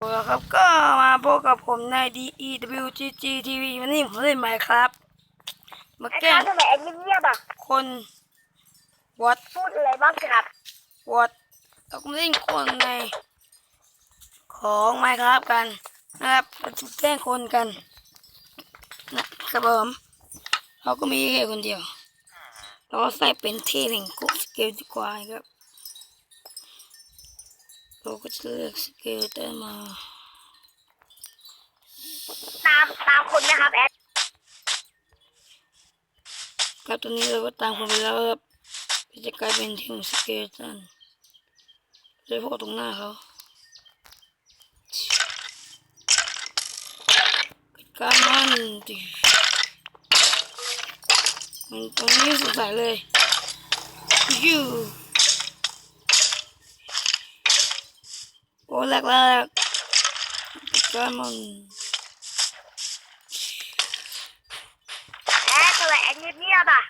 แล้วครับก็มาพบกับผมใน DEWGG TV วันนี้ผมเล่นใหม่ครับมาไอ้แกล้ครังบทำไมไอ้เงียบๆอะคนวัดพูดอะไรบ้างสิครับวัดแล้วก็มาเล่นคนใน ของไมครับกันนะครับมาจะแกล้งคนกันนะครับผมเราก็มีแค่คนเดียว เราก็ใส่เป็นเทพแห่งกุ๊กสเกลดีกว่าครับ เราก็จะเลือกสเกลได้มา ตามตามคนนะครับแอดครับตอนนี้เราก็ตามคนไปแล้วครับจะกลายเป็นทีมสเกลตันเลยพวกตรงหน้าเขาการมันดิมันตรงนี้สงสัยเลยยู อ้แรกแรกการมันแอดทำไมแอดเงียบๆอะ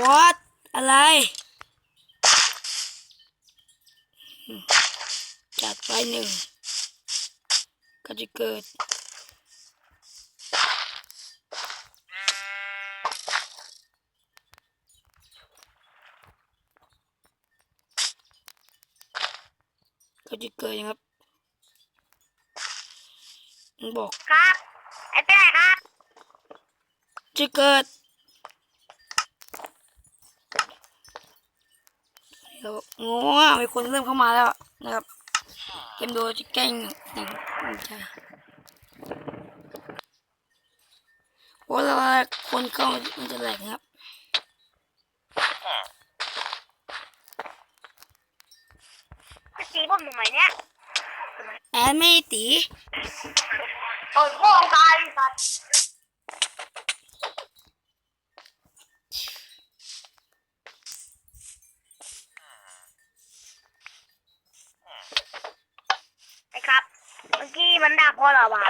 what อะไรอืมจัดไปหนึ่งก็จะเกิด ก็จะเกิดอย่างครับมันบอกครับแอดไปไหนครับจะเกิดแล้วโอ้มีคนเริ่มเข้ามาแล้วนะครับ เกมโดจะแกล้งอย่างตั้งใจโอ้แล้วคนเข้ามันจะแหลกนะครับ ตีผ มทำไมเนี่ยแอนไม่ตีเปิดโค้งตายสัตว์ไอ้ครับ เมื่อกี้มันด่าพ่อเราอะ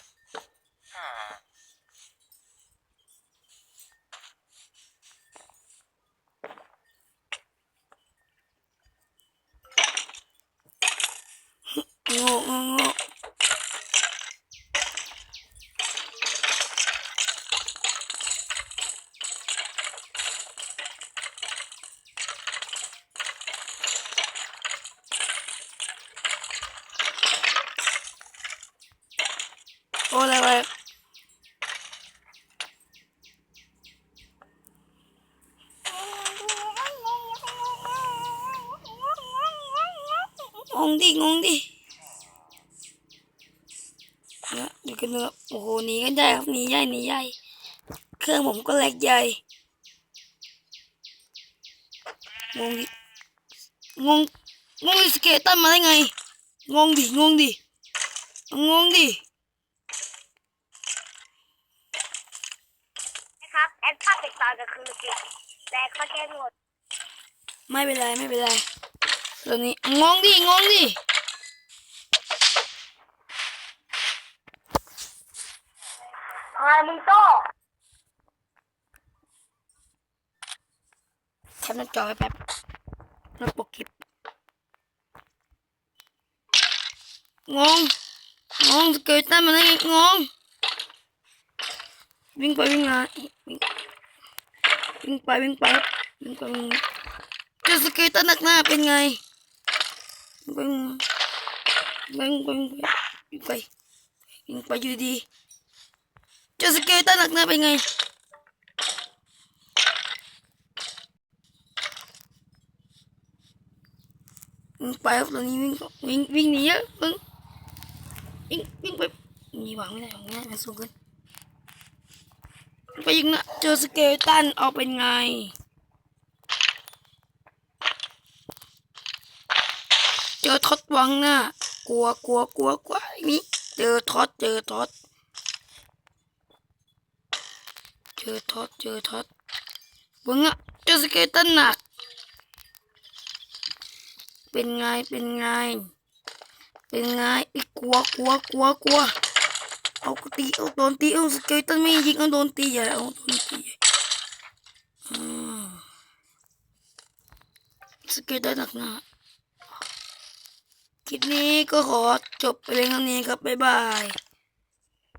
โง่โง่โง่ โอ้อะไรวงงดิงงดิเนี่ยเดี๋ยวกันนะโอ้โหหนีกันใหญ่ครับหนีใหญ่หนีใหญ่เครื่องผมก็แหลกใหญ่งงดิงงงงดิสเกตตันมาได้ไงงงดิงงดิงงดิ นะครับแอดภาพติดตามก็คือก็บแต่เขาแค่หมด ไม่เป็นไรไม่เป็นไรตอนนี้งงดิงงดิทำไมมึงโตแคปหน้าจอไว้แป๊บแล้วปกคลิปงงงงสเกตตันมาได้ไงงงวิ่งไปวิ่งมาวิ่ง วิ่งไปวิ่งไปครับวิ่งไปวิ่งมาเจอสเกตตันหนักหน้าเป็นไงวิ่งไปวิ่งไปวิ่งไปวิ่งไปวิ่งไปอยู่ดีเจอสเกตตันหนักหน้าเป็นไงวิ่งไปครับตอนนี้วิ่งวิ่งวิ่งหนีเยอะวิ่งวิ่งวิ่งไปหนีหวังไม่ได้ของเนี้ยมันสูงเกิน ไปยิงนะเจอสเกลตันเอาเป็นไง เจอท็อตวังน่ะกลัวกลัวกลัวกลัวอนี้เจอท็อตเจอท็อตเจอท็อตเจอท็อตวังอะเจอสเกลตันหนัก เป็นไงเป็นไง เป็นไงไอ้กลัวกลัวกลัวกลัว เอาก็ตีเอาโดนตีเอาสเกลตันไม่ยิงเอาโดนตีใหญ่เอาโดนตีสเกลตันหนักหนาคลิปนี้ก็ขอจบไปเพียงเท่านี้ครับบ๊ายบาย